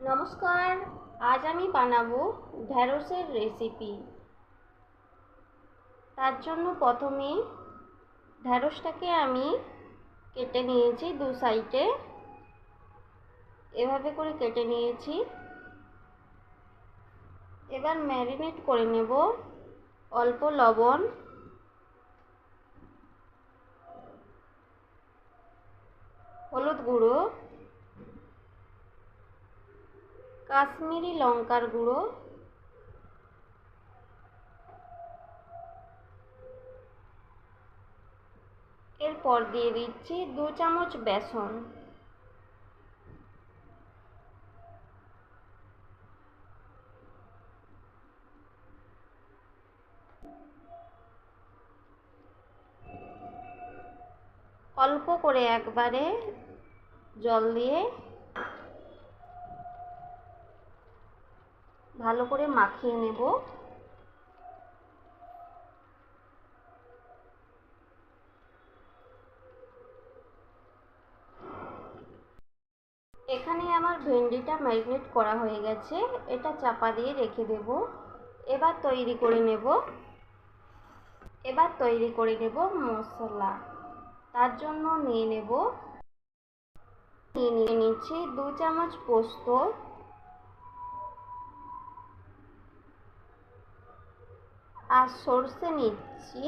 নমস্কার, আজ আমি বানাবো ঢ্যাঁড়সের রেসিপি তার জন্য প্রথমে ঢ্যাঁড়সটাকে আমি কেটে নিয়েছি দু সাইডে। এভাবে করে কেটে নিয়েছি। এবার ম্যারিনেট করে নেব অল্প লবণ। হলুদ গুঁড়ো। কাশ্মীরি লঙ্কার গুঁড়ো। এরপর দিয়ে দিচ্ছি দু চামচ বেসন। অল্প করে একবারে জল দিয়ে ভালো করে মাখিয়ে নেব। এখানে আমার ভেন্ডিটা ম্যারিনেট করা হয়ে গেছে, এটা চাপা দিয়ে রেখে দেব। এবার তৈরি করে নেব। এবার তৈরি করে নেব মশলা। তার জন্য নিয়ে নেব। নিয়ে নিচ্ছি দু চামচ পোস্ত। আর সর্ষে নিচ্ছি।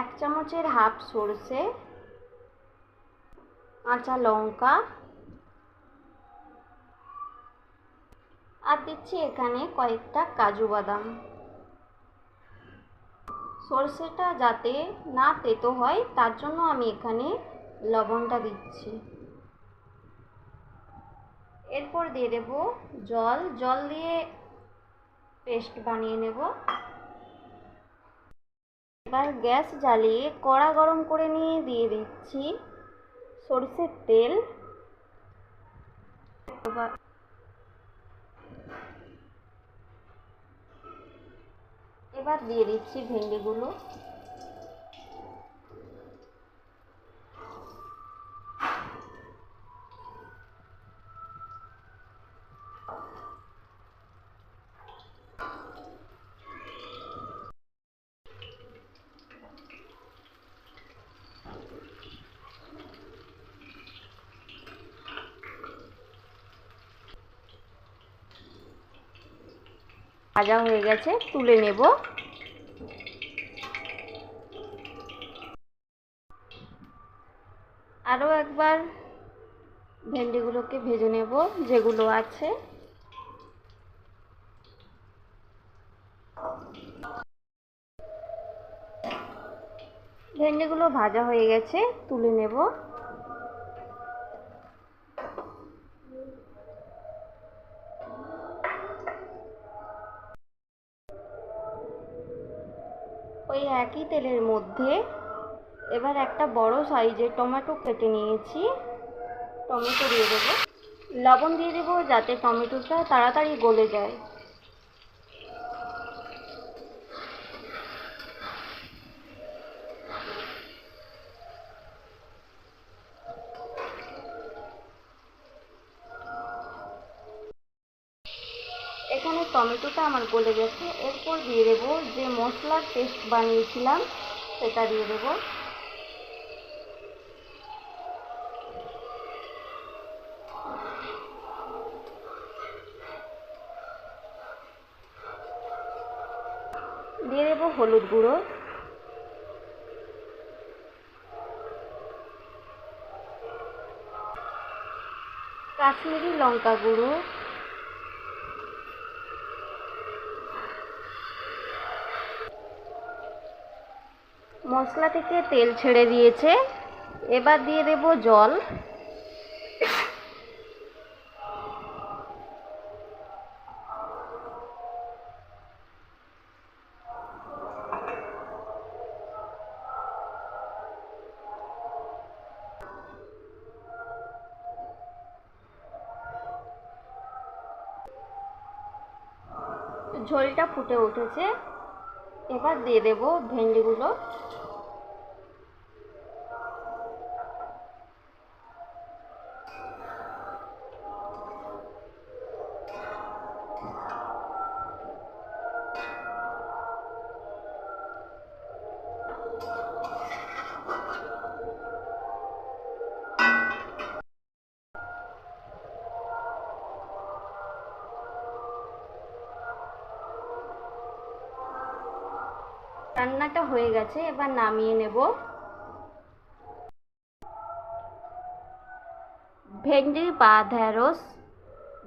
এক চামচের হাফ সর্ষে কাঁচা লঙ্কা। আর দিচ্ছি এখানে কয়েকটা কাজু বাদাম। সর্ষেটা যাতে না তেতো হয়, তার জন্য আমি এখানে লবণটা দিচ্ছি। এরপর দিয়ে দেব জল। জল দিয়ে পেস্ট বানিয়ে নেব। এবার গ্যাস জ্বালিয়ে কড়া গরম করে নিয়ে দিয়ে দিচ্ছি সরষের তেল। এবার দিয়ে দিচ্ছি ভেন্ডিগুলো। ভাজা হয়ে গেছে, তুলে নেব। আরও একবার ভেন্ডিগুলোকে ভেজে নেব, যেগুলো আছে। ভেন্ডিগুলো ভাজা হয়ে গেছে, তুলে নেব। ওই একই তেলের মধ্যে এবার একটা বড় সাইজের টমেটো কেটে নিয়েছি। টমেটো দিয়ে দেবো। লবণ দিয়ে দেবো যাতে টমেটোটা তাড়াতাড়ি গলে যায়। এখানে টমেটোটা আমার গলে গেছে। এরপর দিয়ে দেবো যে মশলার পেস্ট বানিয়েছিলাম, সেটা দিয়ে দেবো। দিয়ে দেবো হলুদ গুঁড়ো। কাশ্মীরি লঙ্কা গুঁড়ো। মশলা থেকে তেল ছেড়ে দিয়েছে। এবার দিয়ে দেব জল। ঝোলটা ফুটে উঠেছে। এবার দিয়ে দেব ভেন্ডিগুলো। রান্নাটা হয়ে গেছে, এবার নামিয়ে নেব। ভেন্ডি বা ঢ্যাঁড়স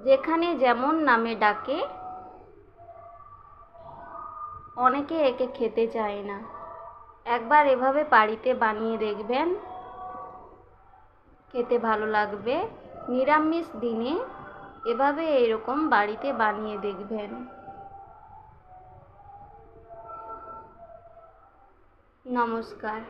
যেখানে যেমন নামে ডাকে, অনেকে একে খেতে চায় না। একবার এভাবে বাড়িতে বানিয়ে দেখবেন, খেতে ভালো লাগবে। নিরামিষ দিনে এভাবে এরকম বাড়িতে বানিয়ে দেখবেন। নমস্কার।